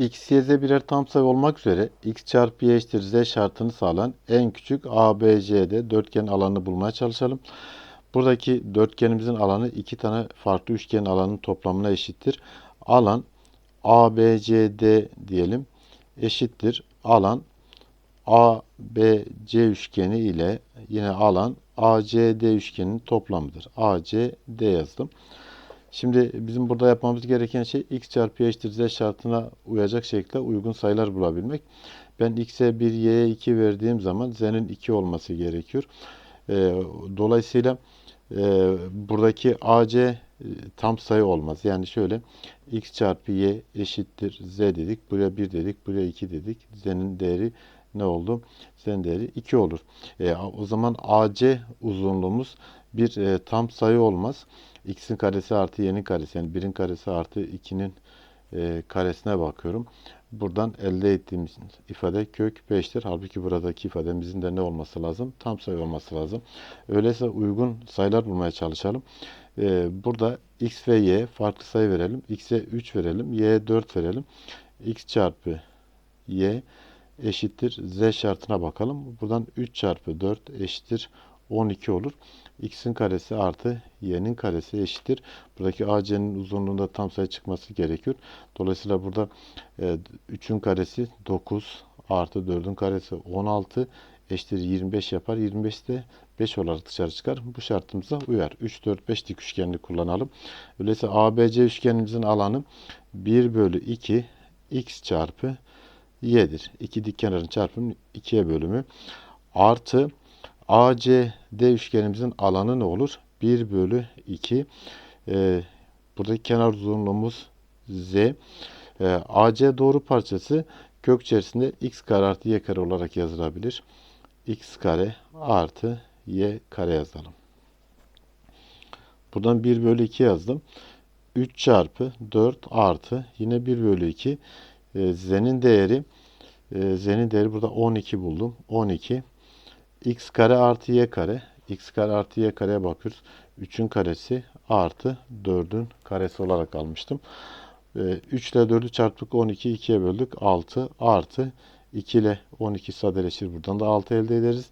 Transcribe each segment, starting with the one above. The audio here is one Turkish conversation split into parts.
x, y, z birer tam sayı olmak üzere x çarpı y eşittir z şartını sağlayan en küçük ABC'de dörtgen alanını bulmaya çalışalım. Buradaki dörtgenimizin alanı iki tane farklı üçgenin alanının toplamına eşittir. Alan ABCD diyelim eşittir. Alan ABC üçgeni ile yine alan ACD üçgeninin toplamıdır. ACD yazdım. Şimdi bizim burada yapmamız gereken şey x çarpı y eşittir z şartına uyacak şekilde uygun sayılar bulabilmek. Ben x'e 1, y'ye 2 verdiğim zaman z'nin 2 olması gerekiyor. Ee, dolayısıyla e, buradaki ac e, tam sayı olmaz. Yani şöyle x çarpı y eşittir z dedik. Buraya 1 dedik. Buraya 2 dedik. z'nin değeri ne oldu? Z'nin değeri 2 olur. E, o zaman ac uzunluğumuz bir e, tam sayı olmaz x'in karesi artı y'nin karesi yani 1'in karesi artı 2'nin e, karesine bakıyorum. Buradan elde ettiğimiz ifade kök 5'tir. Halbuki buradaki ifademizin de ne olması lazım? Tam sayı olması lazım. Öyleyse uygun sayılar bulmaya çalışalım. E, burada x ve y farklı sayı verelim. x'e 3 verelim. y'ye 4 verelim. x çarpı y eşittir z şartına bakalım. Buradan 3 çarpı 4 eşittir 12 olur. x'in karesi artı y'nin karesi eşittir. Buradaki AC'nin uzunluğunda tam sayı çıkması gerekiyor. Dolayısıyla burada e, 3'ün karesi 9 artı 4'ün karesi 16 eşittir 25 yapar. 25 de 5 olarak dışarı çıkar. Bu şartımıza uyar. 3, 4, 5 dik üçgenini kullanalım. Öyleyse ABC üçgenimizin alanı 1 bölü 2 x çarpı y'dir. İki dik kenarın çarpımı 2'ye bölümü artı ACD üçgenimizin alanı ne olur? 1 bölü 2. Ee, buradaki kenar uzunluğumuz Z. Ee, AC doğru parçası kök içerisinde x kare artı y kare olarak yazılabilir. x kare artı y kare yazalım. Buradan 1 bölü 2 yazdım. 3 çarpı 4 artı yine 1 bölü 2. Ee, z'nin değeri e, z'nin değeri burada 12 buldum. 12 x kare artı y kare. x kare artı y kareye bakıyoruz. 3'ün karesi artı 4'ün karesi olarak almıştım. 3 ile 4'ü çarptık 12 2'ye böldük 6 artı 2 ile 12 sadeleşir. Buradan da 6 elde ederiz.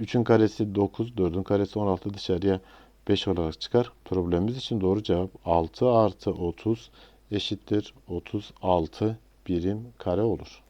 3'ün karesi 9 4'ün karesi 16 dışarıya 5 olarak çıkar. Problemimiz için doğru cevap 6 artı 30 eşittir 36 birim kare olur.